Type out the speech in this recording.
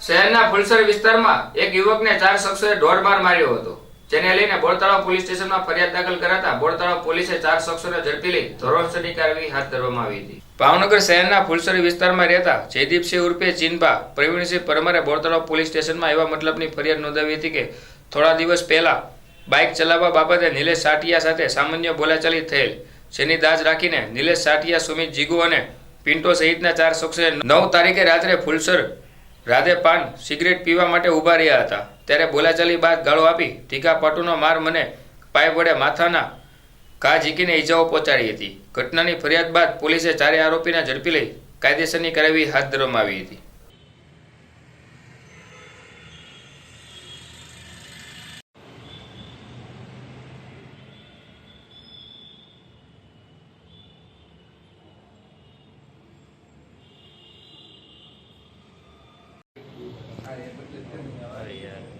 શહેરના ફુલસર વિસ્તારમાં એક યુવકને ચાર શખ્સોએ ઢોર માર માર્યો હતો. જેને લઈને બોરતળાવ પોલીસ સ્ટેશનમાં ફરિયાદ દાખલ કરાતા બોરતળાવ પોલીસે ચાર શખ્સોને ઝડપી લઈ ધોરણસરની કાર્યવાહી હાથ ધરવામાં આવી હતી. ભાવનગર શહેરના ફુલસરી વિસ્તારમાં રહેતા જયદીપસિંહ ઉર્ફે ચીનભા પ્રવીણસિંહ પરમારે બોરતળાવ પોલીસ સ્ટેશનમાં એવા મતલબની ફરિયાદ નોંધાવી હતી કે થોડા દિવસ પહેલા બાઇક ચલાવવા બાબતે નિલેશ સાટિયા સાથે સામાન્ય બોલાચાલી થયેલ. જેની દાજ રાખીને નિલેશ સાટિયા સુમિત જીગુ અને પિન્ટો સહિતના ચાર શખ્સોએ નવ તારીખે રાત્રે ફુલસર રાધે પાન સિગરેટ પીવા માટે ઊભા રહ્યા હતા. ત્યારે બોલાચાલી બાદ ગાળો આપી ટીકા પાટુનો માર મને પાઇપ વડે માથાના ઘા ઝીકીને ઈજાઓ પહોંચાડી હતી. ઘટનાની ફરિયાદ બાદ પોલીસે ચારે આરોપીને ઝડપી લઈ કાયદેસરની કાર્યવાહી હાથ ધરવામાં આવી હતી. Yeah. uh,